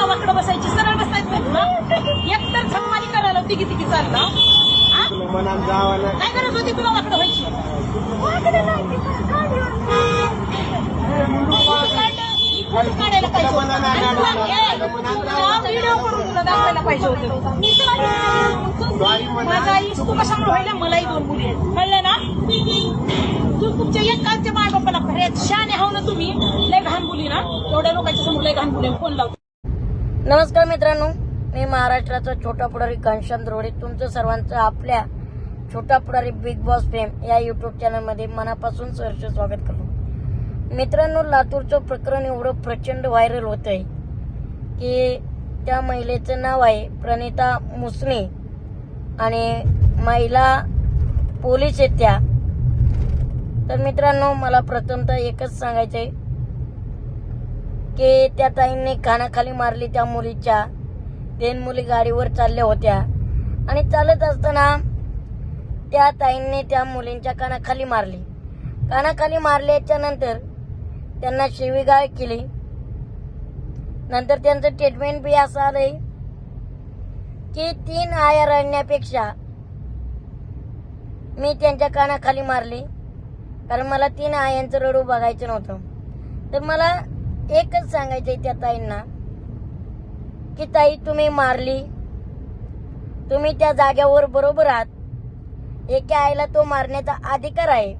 वाकडं बसायची सरळ बसायचं एकतर संगमानी करायला तिघी तिघी चालला काय गरज होती तुला वाकडं व्हायची काढायला पाहिजे व्हिडिओ करून तुला दाखवायला पाहिजे होतं. माझा आई तू कशामुळे व्हायला मलाही दोन मुली आहेत. कळलं ना? तू तुमच्या एकांच्या माय बापाला खऱ्यात शाने हाव ना तुम्ही. लय घाण बोली ना. एवढ्या लोकांच्या नमस्कार मित्रांनो मी महाराष्ट्राचा छोटा पुढारी घनश्याम द्रोडे. तुमचं सर्वांचं आपल्या Chhota Pudhari Bigg Boss fame या युट्यूब चॅनलमध्ये मनापासून सहर्ष स्वागत करतो. मित्रांनो लातूरचं प्रकरण एवढं प्रचंड व्हायरल होत आहे की त्या महिलेचं नाव आहे प्रणिता मुसने आणि महिला पोलीस आहेत त्या. तर मित्रांनो मला प्रथमतः एकच सांगायचं आहे की त्या ताईंनी कानाखाली मारली त्या मुलीच्या. तीन मुली गाडीवर चालल्या होत्या. आणि चालत असताना त्या ताईंनी त्या मुलींच्या कानाखाली मारली. कानाखाली मारल्याच्या नंतर त्यांना शिवीगाळ केली. नंतर त्यांचं ट्रीटमेंट बी असं आलंय की तीन आया रडण्यापेक्षा मी त्यांच्या कानाखाली मारली. कारण मला तीन आयांचं रडू बघायचं नव्हतं. तर मला एकच सांगायचंय त्या ताईंना की ताई तुम्ही मारली. तुम्ही त्या जाग्यावर बरोबर आहात. एका आईला तो मारण्याचा अधिकार आहे.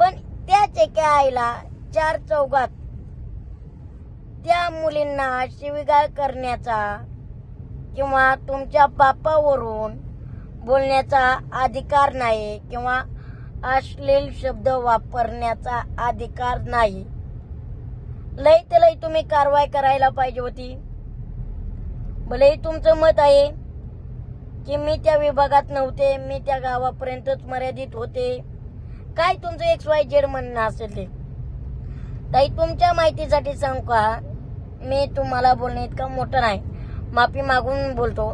पण त्याच एका आईला चार चौघात त्या मुलींना शिवीगाळ करण्याचा किंवा तुमच्या बापावरून बोलण्याचा अधिकार नाही किंवा अश्लील शब्द वापरण्याचा अधिकार नाही. लय ते लय तुम्ही कारवाई करायला पाहिजे होती. भलेही तुमचं मत आहे की मी त्या विभागात नव्हते मी त्या गावापर्यंतच मर्यादित होते. काय तुमचं एक्स वाय जेड म्हणणं असेल ते? ताई तुमच्या माहितीसाठी सांगू का? मी तुम्हाला बोलणे इतका मोठं नाही. माफी मागून बोलतो.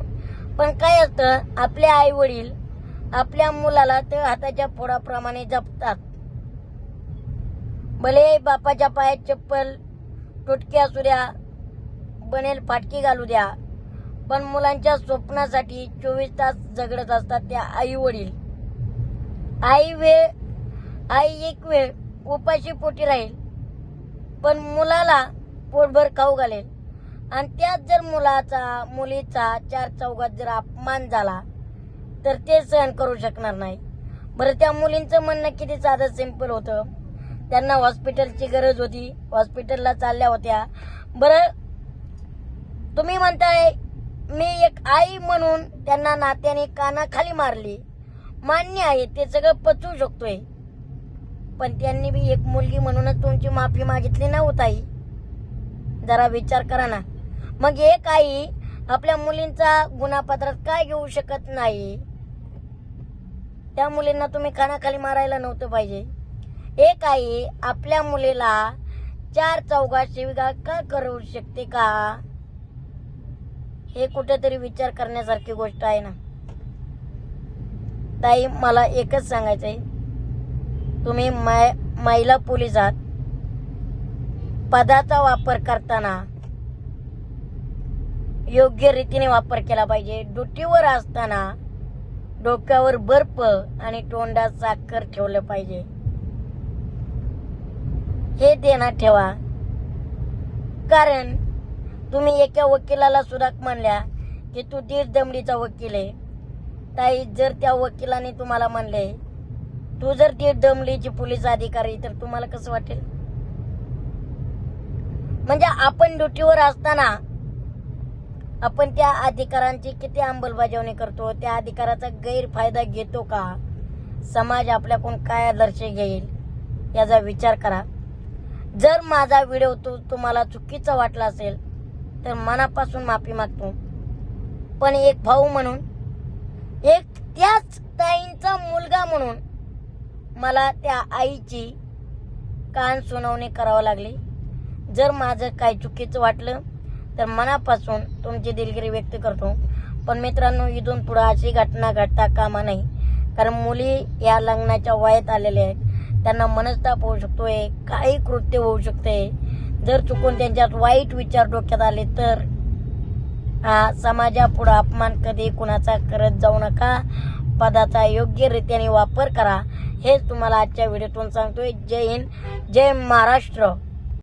पण काय असतं आपले आई वडील आपल्या मुलाला ते हाताच्या फोडाप्रमाणे जपतात. भले बापाच्या पायात चप्पल तुटकी असू द्या बनेल फाटकी घालू द्या. पण मुलांच्या स्वप्नासाठी चोवीस तास झगडत असतात त्या आई वडील आई वेळ आई एक वेळ उपाशी पोटी राहील पण मुलाला पोटभर खाऊ घालेल. आणि त्यात जर मुलाचा मुलीचा चार चौघात जर अपमान झाला तर ते सहन करू शकणार नाही. बरं त्या मुलींचं म्हणणं किती साधं सिंपल होतं? त्यांना हॉस्पिटलची गरज होती. हॉस्पिटलला चालल्या होत्या. बरं तुम्ही म्हणताय मी एक आई म्हणून त्यांना नात्याने कानाखाली मारली. मान्य आहे ते सगळं पचवू शकतोय. पण त्यांनी बी एक मुलगी म्हणूनच तुमची माफी मागितली ना हो जरा विचार करा ना. मग एक आई आपल्या मुलींचा गुन्हापत्रात काय घेऊ शकत नाही? त्या मुलींना तुम्ही कानाखाली मारायला नव्हतं पाहिजे. एक आई आपल्या मुलीला चार चौघा शिवीगाळ का करू शकते का? हे कुठेतरी विचार करण्यासारखी गोष्ट आहे ना. ताई मला एकच सांगायचंय. तुम्ही मै- महिला पोलीस आहात. पदाचा वापर करताना योग्य रीतीने वापर केला पाहिजे. ड्युटीवर असताना डोक्यावर बर्फ आणि तोंडात साखर ठेवलं पाहिजे. हे देण्यात ठेवा. कारण तुम्ही एका वकिलाला सुद्धा म्हणल्या की तू दीड दमडीचा वकील आहे. ताई जर त्या वकिलाने तुम्हाला म्हणले तू जर दीड दमडीची पोलीस अधिकारी तर तुम्हाला कसं वाटेल? म्हणजे आपण ड्युटीवर असताना आपण त्या अधिकारांची किती अंमलबजावणी करतो त्या अधिकाराचा गैरफायदा घेतो का? समाज आपल्याकडून काय आदर्श घेईल याचा विचार करा. जर माझा व्हिडिओ तो तुम्हाला चुकीचा वाटला असेल तर मनापासून माफी मागतो. पण एक भाऊ म्हणून एक त्याच ताईंचा मुलगा म्हणून मला त्या आईची कान सुनावणी करावं लागली. जर माझं काही चुकीचं वाटलं तर मनापासून तुमची दिलगिरी व्यक्त करतो. पण मित्रांनो इथून पुढं अशी घटना घडता कामा नाही कारण मुली या लग्नाच्या वयात आलेल्या आहेत. त्यांना मनस्ताप होऊ शकतोय काही कृत्य होऊ शकते. जर चुकून त्यांच्यात वाईट विचार डोक्यात आले तर हा समाजापुढं अपमान कधी कुणाचा करत जाऊ नका. पदाचा योग्य रीतीने वापर करा. हेच तुम्हाला आजच्या व्हिडिओतून सांगतोय. जय हिंद जय महाराष्ट्र.